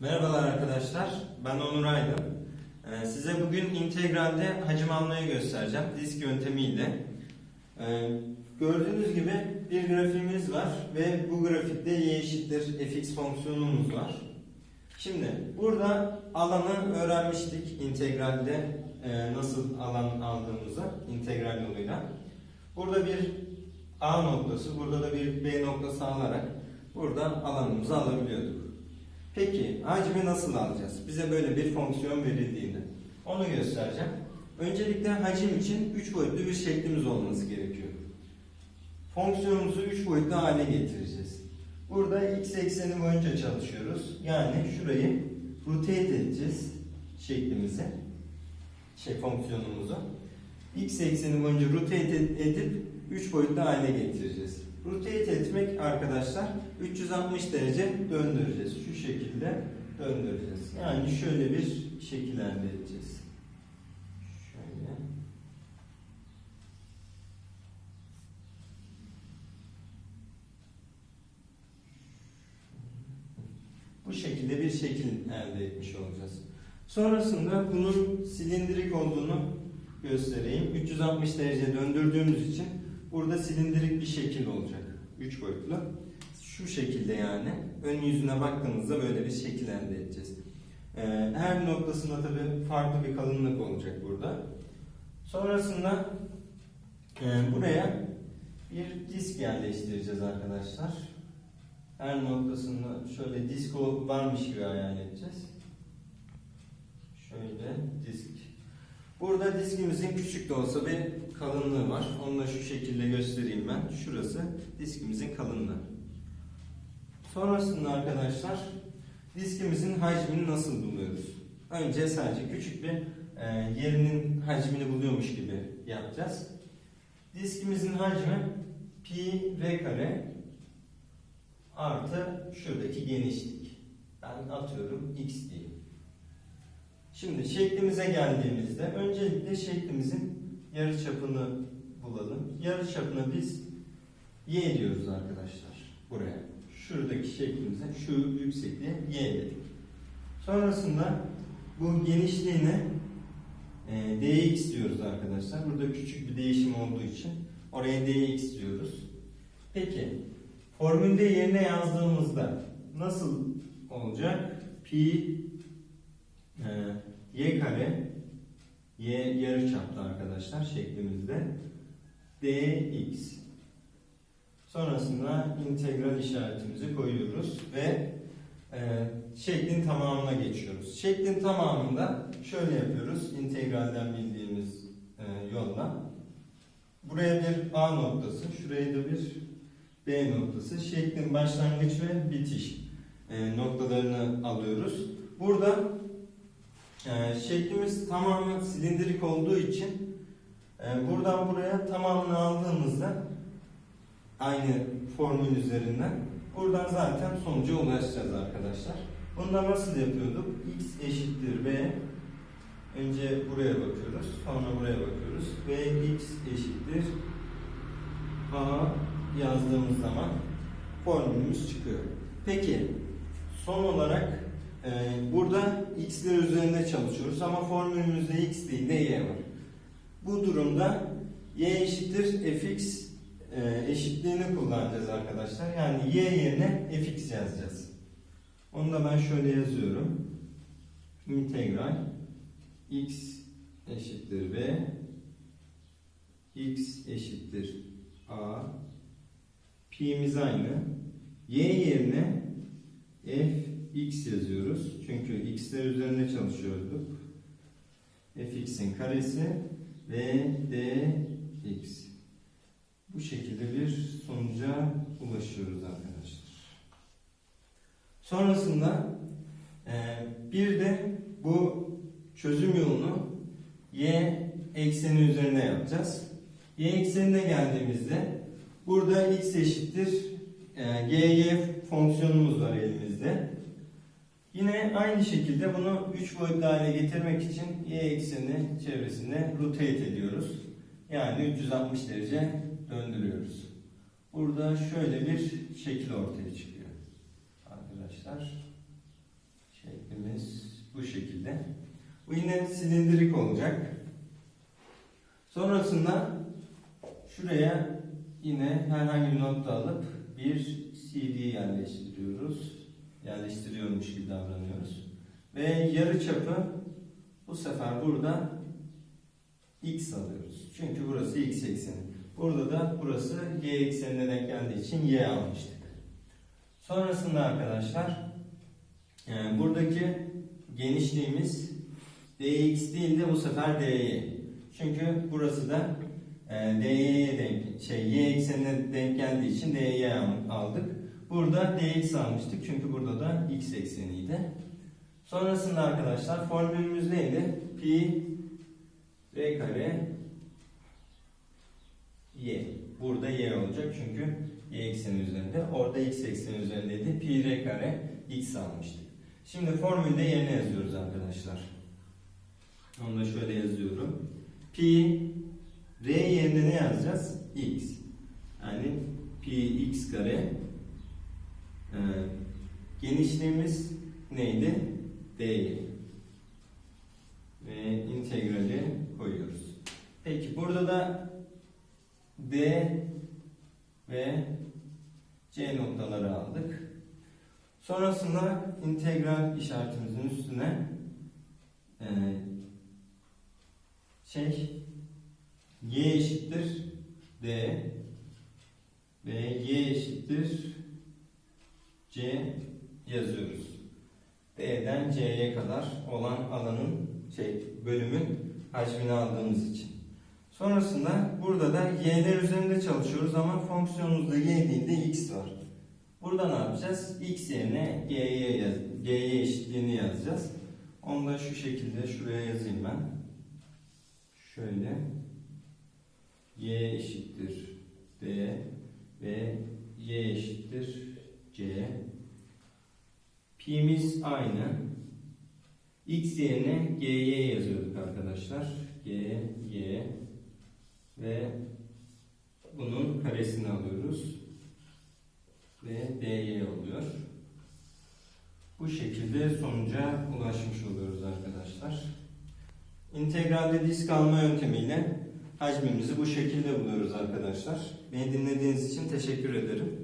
Merhabalar arkadaşlar, ben Onur Aydın. Ee, size bugün integralde hacim almayı göstereceğim disk yöntemiyle. Ee, gördüğünüz gibi bir grafiğimiz var ve bu grafikte y eşittir fx fonksiyonumuz var. Şimdi burada alanı öğrenmiştik integralde e, nasıl alan aldığımızı integral yoluyla. Burada bir A noktası, burada da bir B noktası alarak burada alanımızı alabiliyorduk. Peki hacmi nasıl alacağız? Bize böyle bir fonksiyon verildiğinde. Onu göstereceğim. Öncelikle hacim için 3 boyutlu bir şeklimiz olması gerekiyor. Fonksiyonumuzu 3 boyutlu hale getireceğiz. Burada x ekseni boyunca çalışıyoruz. Yani şurayı rotate edeceğiz şeklimizi. Şey fonksiyonumuzu. x ekseni boyunca rotate edip 3 boyutlu hale getireceğiz. Rotate etmek arkadaşlar 360 derece döndüreceğiz. Şu şekilde döndüreceğiz. Yani şöyle bir şekil elde edeceğiz. Şöyle. Bu şekilde bir şekil elde etmiş olacağız. Sonrasında bunun silindirik olduğunu göstereyim. 360 derece döndürdüğümüz için burada silindirik bir şekil olacak. 3 boyutlu. Şu şekilde yani. Ön yüzüne baktığımızda böyle bir şekil elde edeceğiz. Ee, her noktasında tabi farklı bir kalınlık olacak burada. Sonrasında e, buraya bir disk yerleştireceğiz arkadaşlar. Her noktasında şöyle disko varmış gibi hayal edeceğiz. Şöyle disk. Burada diskimizin küçük de olsa bir kalınlığı var. Onu da şu şekilde göstereyim ben. Şurası diskimizin kalınlığı. Sonrasında arkadaşlar diskimizin hacmini nasıl buluyoruz? Önce sadece küçük bir e, yerinin hacmini buluyormuş gibi yapacağız. Diskimizin hacmi pi r kare artı şuradaki genişlik. Ben atıyorum x diyeyim. Şimdi şeklimize geldiğimizde öncelikle şeklimizin yarıçapını bulalım. Yarıçapına biz y diyoruz arkadaşlar buraya. Şuradaki şeklimize şu yüksekliğe y dedik. Sonrasında bu genişliğine e, dx diyoruz arkadaşlar. Burada küçük bir değişim olduğu için oraya dx diyoruz. Peki formülde yerine yazdığımızda nasıl olacak? Pi e, y kare y yarı çapta arkadaşlar şeklimizde dx sonrasında integral işaretimizi koyuyoruz ve e, şeklin tamamına geçiyoruz. Şeklin tamamında şöyle yapıyoruz integralden bildiğimiz e, yolla. Buraya bir A noktası, şuraya da bir B noktası. Şeklin başlangıç ve bitiş e, noktalarını alıyoruz. Burada e, şeklimiz tamamen silindirik olduğu için e, buradan buraya tamamını aldığımızda aynı formül üzerinden buradan zaten sonuca ulaşacağız arkadaşlar. Bunu da nasıl yapıyorduk? x eşittir b önce buraya bakıyoruz sonra buraya bakıyoruz ve x eşittir a yazdığımız zaman formülümüz çıkıyor. Peki son olarak burada x'ler üzerinde çalışıyoruz ama formülümüzde x değil de y var. Bu durumda y eşittir fx e, eşitliğini kullanacağız arkadaşlar. Yani y yerine fx yazacağız. Onu da ben şöyle yazıyorum. İntegral x eşittir b x eşittir a pi'miz aynı. y yerine fx yazıyoruz. Çünkü x'ler üzerinde çalışıyorduk. fx'in karesi ve dx. Bu şekilde bir sonuca ulaşıyoruz arkadaşlar. Sonrasında e, bir de bu çözüm yolunu y ekseni üzerine yapacağız. Y eksenine geldiğimizde burada x eşittir e, gy fonksiyonumuz var elimizde. Yine aynı şekilde bunu 3 boyutlu hale getirmek için y ekseni çevresinde rotate ediyoruz. Yani 360 derece döndürüyoruz. Burada şöyle bir şekil ortaya çıkıyor. Arkadaşlar şöyle şekilde. Bu yine silindirik olacak. Sonrasında şuraya yine herhangi bir nokta alıp bir CD yerleştiriyoruz. Yerleştiriyormuş gibi davranıyoruz. Ve yarı çapı bu sefer burada x alıyoruz. Çünkü burası x ekseni. Burada da burası y eksenine denk geldiği için y almıştık. Sonrasında arkadaşlar e, buradaki genişliğimiz dx değil de bu sefer dy. Çünkü burası da e, dy'ye denk, şey y eksenine denk geldiği için dy aldık. Burada dx almıştık çünkü burada da x ekseniydi. Sonrasında arkadaşlar formülümüz neydi? Pi r kare y. Burada y olacak çünkü y ekseni üzerinde. Orada x ekseni üzerindeydi. Pi r kare x almıştık. Şimdi formülde yerine yazıyoruz arkadaşlar. Onu da şöyle yazıyorum. Pi r yerine ne yazacağız? x. Yani pi x kare ee, genişliğimiz neydi? dy. Ve integrali koyuyoruz. Peki burada da D ve C noktaları aldık. Sonrasında integral işaretimizin üstüne e, şey y eşittir D ve y eşittir C yazıyoruz. D'den C'ye kadar olan alanın şey bölümün hacmini aldığımız için. Sonrasında burada da y'ler üzerinde çalışıyoruz ama fonksiyonumuzda y değil de x var. Burada ne yapacağız? x yerine g'ye yaz, g'ye eşitliğini yazacağız. Onu da şu şekilde şuraya yazayım ben. Şöyle y eşittir d ve y eşittir c. Pi'miz aynı. X yerine GY yazıyorduk arkadaşlar. G, Y ve bunun karesini alıyoruz. Ve DY oluyor. Bu şekilde sonuca ulaşmış oluyoruz arkadaşlar. İntegralde disk alma yöntemiyle hacmimizi bu şekilde buluyoruz arkadaşlar. Beni dinlediğiniz için teşekkür ederim.